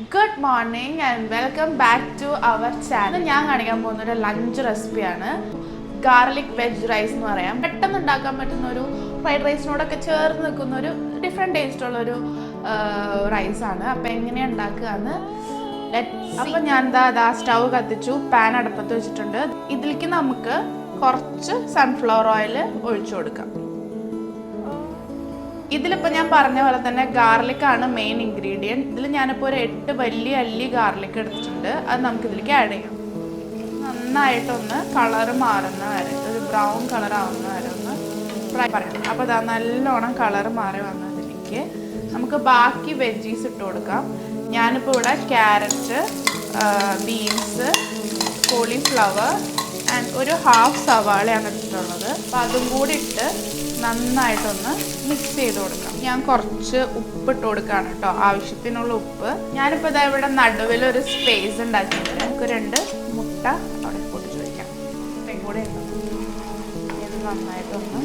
Good morning and welcome back to our channel ഞാൻ കാണിക്കാൻ പോകുന്ന ഒരു ലഞ്ച് റെസിപ്പിയാണ് ഗാർലിക് വെജ് റൈസ് എന്ന് പറയാം. പെട്ടെന്ന് ഉണ്ടാക്കാൻ പറ്റുന്ന ഒരു ഫ്രൈഡ് റൈസിനോടൊക്കെ ചേർന്ന് നിൽക്കുന്ന ഒരു ഡിഫറെന്റ് ടേസ്റ്റ് ഉള്ള ഒരു റൈസ് ആണ്. അപ്പം എങ്ങനെയാണ് ഉണ്ടാക്കുക എന്ന് അപ്പം ഞാൻ എന്താ അതാ സ്റ്റൗ കത്തിച്ചു. പാൻ അടുപ്പത്ത് വെച്ചിട്ടുണ്ട്. ഇതിലേക്ക് നമുക്ക് കുറച്ച് സൺഫ്ലവർ ഓയിൽ ഒഴിച്ചു കൊടുക്കാം. ഇതിലിപ്പോൾ ഞാൻ പറഞ്ഞ പോലെ തന്നെ ഗാർലിക്കാണ് മെയിൻ ഇൻഗ്രീഡിയന്റ് ഇതിൽ ഞാനിപ്പോൾ ഒരു എട്ട് വലിയ അല്ലി ഗാർലിക് എടുത്തിട്ടുണ്ട്. അത് നമുക്കിതിലേക്ക് ആഡ് ചെയ്യാം. നന്നായിട്ടൊന്ന് കളർ മാറുന്ന വരെ ഒരു ബ്രൗൺ കളർ ആവുന്ന വരെ ഒന്ന് ഫ്രൈ പറയാം. അപ്പോൾ ഇതാ നല്ലോണം കളർ മാറി വന്നതിലേക്ക് നമുക്ക് ബാക്കി വെജീസ് ഇട്ട് കൊടുക്കാം. ഞാനിപ്പോൾ ഇവിടെ ക്യാരറ്റ് ബീൻസ് കോളിഫ്ലവർ ആൻഡ് ഒരു ഹാഫ് സവാളയാണ് എടുത്തിട്ടുള്ളത് അപ്പോൾ അതും കൂടി ഇട്ട് നന്നായിട്ടൊന്ന് മിക്സ് ചെയ്ത് കൊടുക്കാം. ഞാൻ കുറച്ച് ഉപ്പ് ഇട്ട് കൊടുക്കുകയാണ് കേട്ടോ ആവശ്യത്തിനുള്ള ഉപ്പ്. ഞാനിപ്പോൾ ഇതാ ഇവിടെ നടുവിൽ ഒരു സ്പേസ് ഉണ്ടാക്കിയിട്ട് നമുക്ക് രണ്ട് മുട്ട അവിടെ പൊട്ടിച്ച് വയ്ക്കാം കൂടെ ഇത് നന്നായിട്ടൊന്ന്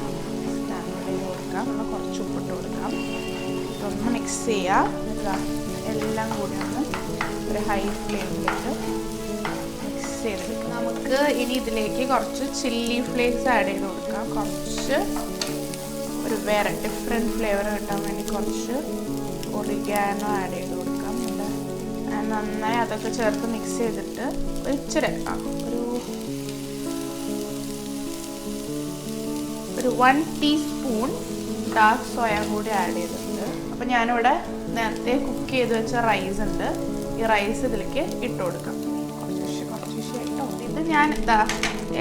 ചെയ്ത് കൊടുക്കാം. ഒന്ന് കുറച്ച് ഉപ്പിട്ട് കൊടുക്കാം. ഇതൊന്ന് മിക്സ് ചെയ്യാം. ഇതാ എല്ലാം കൂടി ഒന്ന് ഒരു ഹൈ ഫ്ലെയിമിലിട്ട് മിക്സ് ചെയ്തെടുക്കാം നമുക്ക് ഇനി ഇതിലേക്ക് കുറച്ച് ചില്ലി ഫ്ലേക്സ് ആഡ് ചെയ്ത് കൊടുക്കാം. കുറച്ച് ഒരു വേറെ ഡിഫറെന്റ് ഫ്ലേവർ കിട്ടാൻ വേണ്ടി കുറച്ച് ഒറിഗാനോ ആഡ് ചെയ്ത് കൊടുക്കാം. ഇവിടെ നന്നായി അതൊക്കെ ചേർത്ത് മിക്സ് ചെയ്തിട്ട് ഇച്ചിരി ഒരു ഒരു വൺ ടീസ്പൂൺ ഡാർക്ക് സോയ കൂടി ആഡ് ചെയ്തിട്ടുണ്ട്. അപ്പം ഞാനിവിടെ നേരത്തെ കുക്ക് ചെയ്ത് വെച്ച റൈസ് ഉണ്ട്. ഈ റൈസ് ഇതിലേക്ക് ഇട്ട് കൊടുക്കാം. കുറച്ച് കുറച്ച് ഇത് ഞാൻ ഇതാ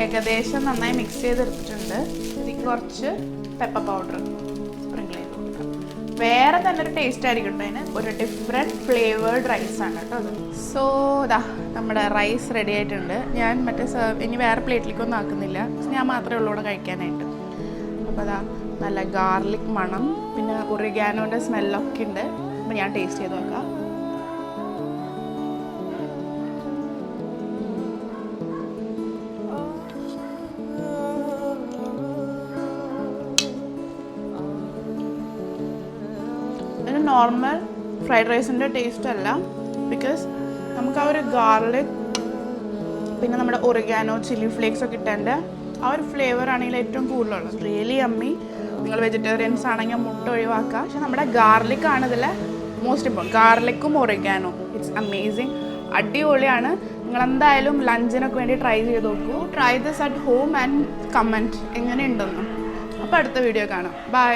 ഏകദേശം നന്നായി മിക്സ് ചെയ്തെടുത്തിട്ടുണ്ട്. ഇതിൽ കുറച്ച് പെപ്പർ പൗഡർ സ്പ്രിങ്കിൾ ചെയ്ത് കൊടുക്കാം വേറെ തന്നെ ഒരു ടേസ്റ്റ് ആയിരിക്കും കേട്ടോ അതിന്. ഒരു ഡിഫറെന്റ് ഫ്ലേവേർഡ് റൈസ് ആണ് കേട്ടോ അത്. സോ ഇതാ നമ്മുടെ റൈസ് റെഡി ആയിട്ടുണ്ട്. ഞാൻ മറ്റേ സെർവ് ഇനി വേറെ പ്ലേറ്റിലേക്കൊന്നും ആക്കുന്നില്ല. ഞാൻ മാത്രമേ ഉള്ളൂ ഇവിടെ കഴിക്കാനായിട്ട്. അപ്പോൾ അതാ നല്ല ഗാർലിക് മണം പിന്നെ ഒറിഗാനോന്റെ സ്മെല്ലൊക്കെ ഉണ്ട്. അപ്പോൾ ഞാൻ ടേസ്റ്റ് ചെയ്ത് നോക്കാം. നോർമൽ ഫ്രൈഡ് റൈസിന്റെ ടേസ്റ്റ് അല്ല. ബിക്കോസ് നമുക്ക് ആ ഒരു ഗാർലിക് പിന്നെ നമ്മുടെ ഒറിഗാനോ ചില്ലി ഫ്ലേക്സ് ഒക്കെ ഇട്ടതിന്റെ ആ ഒരു ഫ്ലേവർ ആണെങ്കിൽ ഏറ്റവും കൂടുതലുള്ളത്. റിയലി അമ്മി നിങ്ങൾ വെജിറ്റേറിയൻസ് ആണെങ്കിൽ മുട്ട ഒഴിവാക്കുക. പക്ഷെ നമ്മുടെ ഗാർലിക് ആണ് ഇതിലെ മോസ്റ്റ് ഇമ്പോർട്ടന്റ് ഗാർലിക്കും ഒറിഗാനോ ഇറ്റ്സ് അമേസിങ് അടിപൊളിയാണ്. നിങ്ങൾ എന്തായാലും ലഞ്ചിനൊക്കെ വേണ്ടി ട്രൈ ചെയ്ത് നോക്കൂ. Try this at home and comment എങ്ങനെയുണ്ടെന്ന്. അപ്പോൾ അടുത്ത വീഡിയോ കാണാം. ബൈ